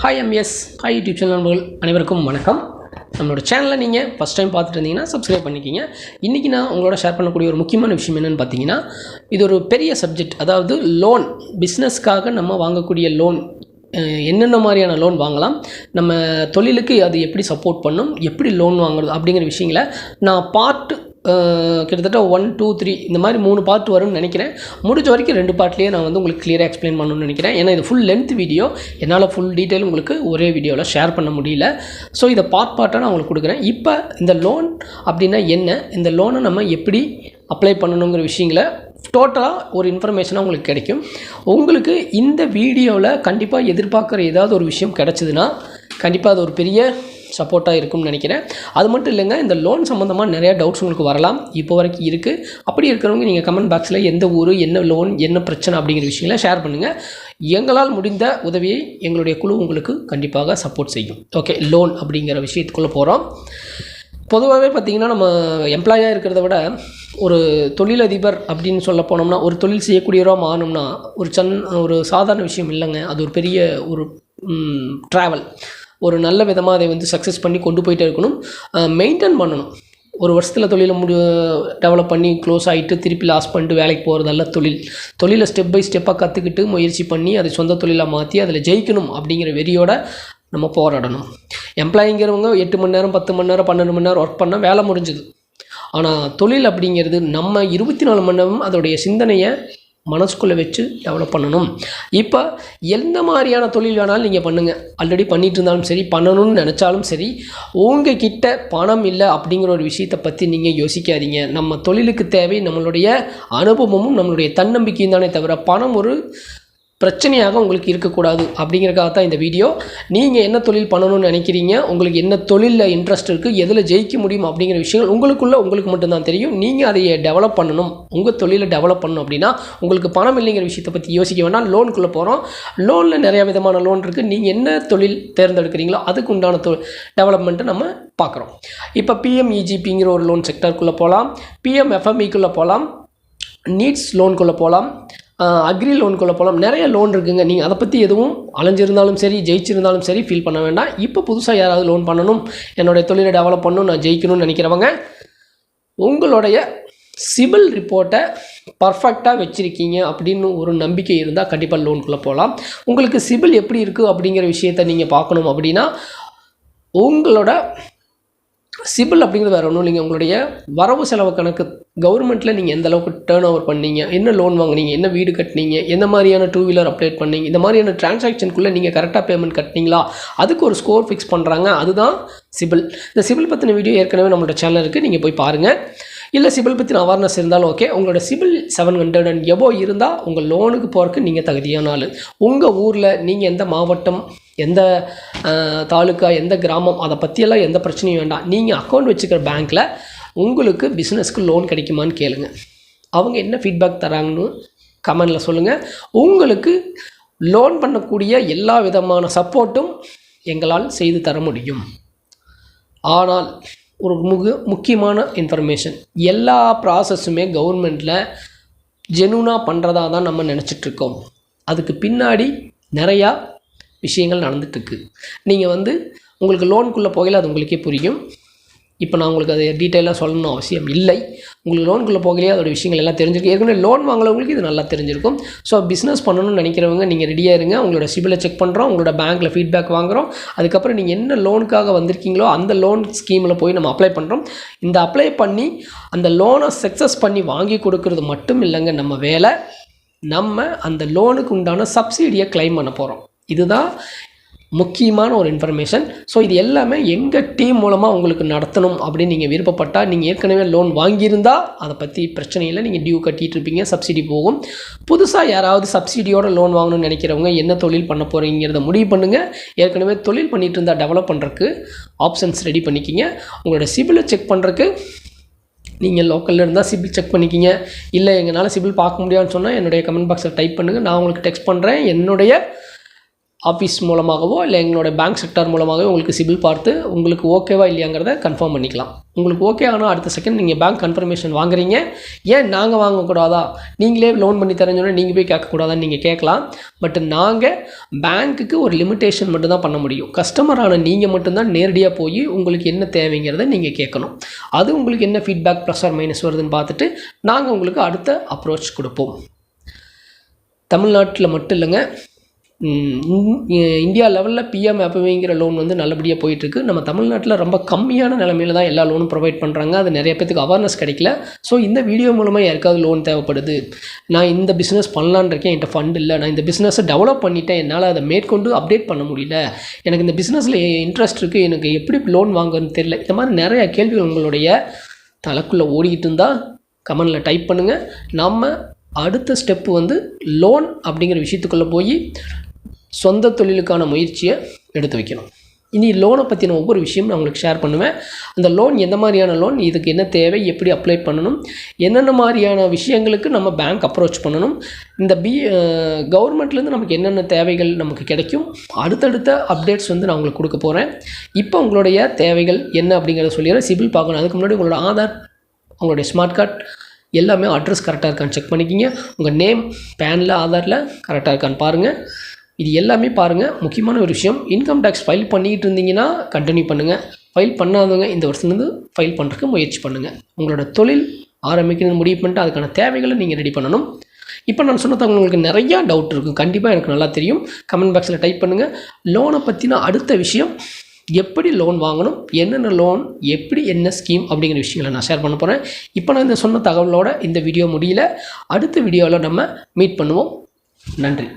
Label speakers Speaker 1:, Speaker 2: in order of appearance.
Speaker 1: Hi MS hi YouTube channel நண்பர்கள். அனைவருக்கும் வணக்கம். நம்மளோட சேனலை நீங்கள் ஃபஸ்ட் டைம் பார்த்துட்டு இருந்தீங்கன்னா சப்ஸ்கிரைப் பண்ணிக்கிங்க. இன்றைக்கி நான் உங்களோட ஷேர் பண்ணக்கூடிய ஒரு முக்கியமான விஷயம் என்னென்னு பார்த்தீங்கன்னா இது ஒரு பெரிய சப்ஜெக்ட் அதாவது லோன் பிஸ்னஸ்க்காக நம்ம வாங்கக்கூடிய லோன் என்னென்ன மாதிரியான லோன் வாங்கலாம்? நம்ம தொழிலுக்கு அது எப்படி சப்போர்ட் பண்ணும்? எப்படி லோன் வாங்குறது? அப்படிங்கிற விஷயங்களை நான் பார்ட் கிட்டத்தட்ட ஒன் டூ த்ரீ இந்த மாதிரி மூணு பார்ட் வரும்னு நினைக்கிறேன். முடிஞ்ச வரைக்கும் ரெண்டு பார்ட்லேயே நான் வந்து உங்களுக்கு கிளியராக எக்ஸ்பிளைன் பண்ணணும்னு நினைக்கிறேன். ஏன்னா இது ஃபுல் லென்த் வீடியோ என்னால் ஃபுல் டீட்டெயில் உங்களுக்கு ஒரே வீடியோவில் ஷேர் பண்ண முடியல. ஸோ இதை பார்ட் பார்ட்டாக நான் உங்களுக்கு கொடுக்குறேன். இப்போ இந்த லோன் அப்படின்னா என்ன? இந்த லோனை நம்ம எப்படி அப்ளை பண்ணணுங்கிற விஷயங்களை டோட்டலாக ஒரு இன்ஃபர்மேஷனாக உங்களுக்கு கிடைக்கும். உங்களுக்கு இந்த வீடியோவில் கண்டிப்பாக எதிர்பார்க்குற ஏதாவது ஒரு விஷயம் கிடச்சிதுன்னா கண்டிப்பாக அது ஒரு பெரிய சப்போர்ட்டாக இருக்கும்னு நினைக்கிறேன். அது மட்டும் இல்லைங்க இந்த லோன் சம்மந்தமாக நிறையா டவுட்ஸ் உங்களுக்கு வரலாம். இப்போ வரைக்கும் இருக்குது அப்படி இருக்கிறவங்க நீங்கள் கமெண்ட் பாக்ஸில் எந்த ஊர் என்ன லோன் என்ன பிரச்சனை அப்படிங்கிற விஷயங்களை ஷேர் பண்ணுங்கள் எங்களால் முடிந்த உதவியை எங்களுடைய குழு உங்களுக்கு கண்டிப்பாக சப்போர்ட் செய்யும். ஓகே லோன் அப்படிங்கிற விஷயத்துக்குள்ளே போகிறோம் பொதுவாகவே பார்த்திங்கன்னா நம்ம எம்ப்ளாயாக இருக்கிறத விட ஒரு தொழிலதிபர் அப்படின்னு சொல்ல போனோம்னா ஒரு தொழில் செய்யக்கூடியவராக மாறணும்னா ஒரு சன் ஒரு சாதாரண விஷயம் இல்லைங்க. அது ஒரு பெரிய ஒரு ட்ராவல் ஒரு நல்ல விதமாக அதை வந்து சக்ஸஸ் பண்ணி கொண்டு போயிட்டே இருக்கணும். மெயின்டைன் பண்ணணும். ஒரு வருஷத்தில் தொழிலை முடி டெவலப் பண்ணி க்ளோஸ் ஆகிட்டு திருப்பி லாஸ் பண்ணிட்டு வேலைக்கு போகிறதல்ல தொழில். தொழிலை ஸ்டெப் பை ஸ்டெப்பாக கற்றுக்கிட்டு முயற்சி பண்ணி அதை சொந்த தொழிலாக மாற்றி அதில் ஜெயிக்கணும் அப்படிங்கிற வெறியோட நம்ம போராடணும். எம்ப்ளாயிங்கிறவங்க எட்டு மணி நேரம் பத்து மணி நேரம் பன்னெண்டு மணி நேரம் ஒர்க் பண்ணால் வேலை முடிஞ்சுது. ஆனால் தொழில் அப்படிங்கிறது நம்ம இருபத்தி நாலு மணி நேரம் அதோடைய சிந்தனையை மனசுக்குள்ளே வச்சு டெவலப் பண்ணணும். இப்போ எந்த மாதிரியான தொழில் வேணாலும் நீங்கள் பண்ணுங்கள் ஆல்ரெடி பண்ணிகிட்டு இருந்தாலும் சரி பண்ணணும்னு நினச்சாலும் சரி உங்கள் கிட்ட பணம் இல்லை அப்படிங்கிற ஒரு விஷயத்தை பற்றி நீங்கள் யோசிக்காதீங்க. நம்ம தொழிலுக்கு தேவை நம்மளுடைய அனுபவமும் நம்மளுடைய தன்னம்பிக்கையும் தானே தவிர பணம் ஒரு பிரச்சனையாக உங்களுக்கு இருக்கக்கூடாது அப்படிங்கிறக்காக தான் இந்த வீடியோ. நீங்கள் என்ன தொழில் பண்ணணும்னு நினைக்கிறீங்க உங்களுக்கு என்ன தொழிலில் இன்ட்ரெஸ்ட் இருக்குது எதில் ஜெயிக்க முடியும் அப்படிங்கிற விஷயங்கள் உங்களுக்குள்ளே உங்களுக்கு மட்டும்தான் தெரியும். நீங்கள் அதை டெவலப் பண்ணணும். உங்கள் தொழிலை டெவலப் பண்ணணும் அப்படின்னா உங்களுக்கு பணம் இல்லைங்கிற விஷயத்தை பற்றி யோசிக்க வேண்டாம். லோனுக்குள்ளே போகிறோம் லோனில் நிறையா விதமான லோன் இருக்குது நீங்கள் என்ன தொழில் தேர்ந்தெடுக்கிறீங்களோ அதுக்கு உண்டான தொ டெவலப்மெண்ட்டை நம்ம பார்க்குறோம். இப்போ பிஎம்இஜிபிங்கிற ஒரு லோன் செக்டருக்குள்ளே போகலாம் பிஎம்எஃப்எம்இக்குள்ளே போகலாம் நீட்ஸ் லோனுக்குள்ளே போகலாம் அக்ரி லோனுக்குள்ளே போகலாம் நிறைய லோன் இருக்குங்க. நீங்கள் அதை பற்றி எதுவும் அலைஞ்சிருந்தாலும் சரி ஜெயிச்சிருந்தாலும் சரி ஃபீல் பண்ண வேண்டாம். இப்போ புதுசாக யாராவது லோன் பண்ணணும் என்னுடைய தொழிலை டெவலப் பண்ணணும் நான் ஜெயிக்கணும்னு நினைக்கிறவங்க உங்களுடைய சிபில் ரிப்போர்ட்டை பர்ஃபெக்டாக வச்சுருக்கீங்க அப்படின்னு ஒரு நம்பிக்கை இருந்தால் கண்டிப்பாக லோனுக்குள்ளே போகலாம் உங்களுக்கு சிபில் எப்படி இருக்குது அப்படிங்கிற விஷயத்த நீங்கள் பார்க்கணும் அப்படின்னா உங்களோட சிபில் அப்படிங்கிறது வேறு ஒன்றும் இல்லைங்க. உங்களுடைய வரவு செலவு கணக்கு கவர்மெண்ட்டில் நீங்கள் எந்த அளவுக்கு டேர்ன் ஓவர் பண்ணீங்க என்ன லோன் வாங்குனீங்க என்ன வீடு கட்டினீங்க எந்த மாதிரியான டூ வீலர் அப்டேட் பண்ணீங்க இந்த மாதிரியான டிரான்சாக்ஷனுக்குள்ளே நீங்கள் கரெக்டாக பேமெண்ட் கட்டினீங்களா? அதுக்கு ஒரு ஸ்கோர் ஃபிக்ஸ் பண்ணுறாங்க அதுதான் சிபில். இந்த சிபில் பற்றின வீடியோ ஏற்கனவே நம்மளோட சேனல் இருக்குது நீங்கள் போய் பாருங்கள் இல்லை சிபில் பற்றின அவேர்னஸ் இருந்தாலும் ஓகே உங்களோட CIBIL seven hundred and above இருந்தால் உங்கள் லோனுக்கு போகிறதுக்கு நீங்கள் தகுதியான ஆள். உங்கள் ஊரில் நீங்கள் எந்த மாவட்டம் எந்த தாலுக்கா எந்த கிராமம் அதை பற்றியெல்லாம் எந்த பிரச்சனையும் வேண்டாம். நீங்கள் அக்கௌண்ட் வச்சுக்கிற பேங்க்கில் உங்களுக்கு பிஸ்னஸ்க்கு லோன் கிடைக்குமான்னு கேளுங்க. அவங்க என்ன ஃபீட்பேக் தராங்கன்னு கமெண்டில் சொல்லுங்கள் உங்களுக்கு லோன் பண்ணக்கூடிய எல்லா விதமான சப்போர்ட்டும் எங்களால் செய்து தர முடியும். ஆனால் ஒரு முக முக்கியமான இன்ஃபர்மேஷன் எல்லா ப்ராசஸுமே கவர்மெண்ட்டில் ஜெனூனாக பண்ணுறதா தான் நம்ம நினச்சிட்ருக்கோம் அதுக்கு பின்னாடி நிறையா விஷயங்கள் நடந்துகிட்ருக்கு நீங்கள் வந்து உங்களுக்கு லோனுக்குள்ளே போகல அது உங்களுக்கே புரியும். இப்போ நான் உங்களுக்கு அதை டீட்டெயிலாக சொல்லணும் அவசியம் இல்லை. உங்களுக்கு லோனுக்குள்ளே போகலையே அதோட விஷயங்கள் எல்லாம் தெரிஞ்சிருக்கு. ஏற்கனவே லோன் வாங்குறவங்களுக்கு இது நல்லா தெரிஞ்சிருக்கும். ஸோ பிஸ்னஸ் பண்ணணும்னு நினைக்கிறவங்க நீங்கள் ரெடியாக இருங்க. உங்களோட சிபிலை செக் பண்ணுறோம் உங்களோட பேங்க்கில் ஃபீட்பேக் வாங்குகிறோம் அதுக்கப்புறம் நீங்கள் என்ன லோனுக்காக வந்திருக்கீங்களோ அந்த லோன் ஸ்கீமில் போய் நம்ம அப்ளை பண்ணுறோம் இந்த அப்ளை பண்ணி அந்த லோனை சக்ஸஸ் பண்ணி வாங்கி கொடுக்கறது மட்டும் இல்லைங்க நம்ம வேலை. நம்ம அந்த லோனுக்கு உண்டான சப்சிடியை கிளைம் பண்ண போகிறோம் இதுதான் முக்கியமான ஒரு இன்ஃபர்மேஷன் ஸோ இது எல்லாமே எங்கள் டீம் மூலமாக உங்களுக்கு நடத்தணும் அப்படின்னு நீங்கள் விருப்பப்பட்டால் நீங்கள் ஏற்கனவே லோன் வாங்கியிருந்தால் அதை பற்றி பிரச்சனை இல்லை. நீங்கள் டியூ கட்டிகிட்டு இருப்பீங்க சப்சிடி போகும். புதுசாக யாராவது சப்சிடியோட லோன் வாங்கணும்னு நினைக்கிறவங்க என்ன தொழில் பண்ண போகிறீங்கிறத முடிவு பண்ணுங்கள் ஏற்கனவே தொழில் பண்ணிகிட்டு இருந்தால் டெவலப் பண்ணுறதுக்கு ஆப்ஷன்ஸ் ரெடி பண்ணிக்கிங்க. உங்களோட சிபிலை செக் பண்ணுறதுக்கு நீங்கள் லோக்கலில் இருந்தால் சிபில் செக் பண்ணிக்கிங்க. இல்லை எங்களால் சிபில் பார்க்க முடியாதுன்னு சொன்னால் என்னுடைய கமெண்ட் பாக்ஸில் டைப் பண்ணுங்கள் நான் உங்களுக்கு டெக்ஸ்ட் பண்ணுறேன் என்னுடைய ஆஃபீஸ் மூலமாகவோ இல்லை எங்களோட பேங்க் செக்டார் மூலமாகவோ உங்களுக்கு சிபில் பார்த்து உங்களுக்கு ஓகேவா இல்லையாங்கிறத கன்ஃபார்ம் பண்ணிக்கலாம். உங்களுக்கு ஓகே ஆனால் அடுத்த செகண்ட் நீங்கள் பேங்க் கன்ஃபர்மேஷன் வாங்குறீங்க. ஏன் நாங்கள் வாங்கக்கூடாதா? நீங்களே லோன் பண்ணி தரேன்னு நீங்கள் போய் கேட்கக்கூடாதான்னு நீங்கள் கேட்கலாம். பட் நாங்கள் பேங்க்குக்கு ஒரு லிமிட்டேஷன் மட்டும்தான் பண்ண முடியும். கஸ்டமரான நீங்கள் மட்டும்தான் நேரடியாக போய் உங்களுக்கு என்ன தேவைங்கிறத நீங்கள் கேட்கணும். அது உங்களுக்கு என்ன ஃபீட்பேக் ப்ளஸ் ஆர் மைனஸ் வருதுன்னு பார்த்துட்டு நாங்கள் உங்களுக்கு அடுத்த அப்ரோச் கொடுப்போம். தமிழ்நாட்டில் மட்டும் இல்லைங்க. இந்தியா லெவலில் பிஎம் எப்பவேங்கிற லோன் வந்து நல்லபடியாக போயிட்டுருக்கு. நம்ம தமிழ்நாட்டில் ரொம்ப கம்மியான நிலமையில தான் எல்லா லோனும் ப்ரொவைட் பண்ணுறாங்க அது நிறைய பேத்துக்கு அவேர்னஸ் கிடைக்கல. ஸோ இந்த வீடியோ மூலமாக யாருக்காவது லோன் தேவைப்படுது? நான் இந்த பிஸ்னஸ் பண்ணலான் இருக்கேன். என்கிட்ட ஃபண்ட் இல்லை. நான் இந்த பிஸ்னஸை டெவலப் பண்ணிட்டேன். என்னால் அதை மேற்கொண்டு அப்டேட் பண்ண முடியல. எனக்கு இந்த பிஸ்னஸில் இன்ட்ரெஸ்ட் இருக்குது எனக்கு எப்படி லோன் வாங்குறதுன்னு தெரியல. இந்த மாதிரி நிறைய கேள்விகள் உங்களுடைய தலைக்குள்ளே ஓடிக்கிட்டு இருந்தால் கமெண்டில் டைப் பண்ணுங்கள் நம்ம அடுத்த ஸ்டெப்பு வந்து லோன் அப்படிங்கிற விஷயத்துக்குள்ளே போய் சொந்த தொழிலுக்கான முயற்சியை எடுத்து வைக்கணும். இனி லோனை பற்றின ஒவ்வொரு விஷயம் நான் உங்களுக்கு ஷேர் பண்ணுவேன். அந்த லோன் எந்த மாதிரியான லோன் இதுக்கு என்ன தேவை எப்படி அப்ளை பண்ணணும் என்னென்ன மாதிரியான விஷயங்களுக்கு நம்ம பேங்க் அப்ரோச் பண்ணணும். இந்த பி கவர்மெண்ட்லேருந்து நமக்கு என்னென்ன தேவைகள் நமக்கு கிடைக்கும் அடுத்தடுத்த அப்டேட்ஸ் வந்து நான் உங்களுக்கு கொடுக்க போகிறேன் இப்போ உங்களுடைய தேவைகள் என்ன அப்படிங்கிறத சொல்லிடுறேன். சிபில் பார்க்கணும். அதுக்கு முன்னாடி உங்களோட ஆதார் உங்களுடைய ஸ்மார்ட் கார்டு எல்லாமே அட்ரஸ் கரெக்டாக இருக்கான்னு செக் பண்ணிக்கிங்க. உங்கள் நேம் பேனில் ஆதாரில் கரெக்டாக இருக்கான்னு பாருங்கள் இது எல்லாமே பாருங்கள் முக்கியமான ஒரு விஷயம். இன்கம் டேக்ஸ் ஃபைல் பண்ணிக்கிட்டு இருந்தீங்கன்னா கண்டினியூ பண்ணுங்கள் ஃபைல் பண்ணாதவங்க இந்த வருஷத்துலேருந்து ஃபைல் பண்ணுறதுக்கு முயற்சி பண்ணுங்கள் உங்களோட தொழில் ஆரம்பிக்கணும்னு முடிவு பண்ணிட்டு அதுக்கான தேவைகளை நீங்கள் ரெடி பண்ணணும். இப்போ நான் சொன்னது உங்களுக்கு நிறையா டவுட் இருக்கும் கண்டிப்பாக எனக்கு நல்லா தெரியும். கமெண்ட் பாக்ஸில் டைப் பண்ணுங்கள் லோனை பற்றின அடுத்த விஷயம் எப்படி லோன் வாங்கணும் என்னென்ன லோன் எப்படி என்ன ஸ்கீம் அப்படிங்கிற விஷயங்களை நான் ஷேர் பண்ண போகிறேன் இப்போ நான் இந்த சொன்ன தகவலோட இந்த வீடியோ முடியல. அடுத்த வீடியோவில் நம்ம மீட் பண்ணுவோம். நன்றி.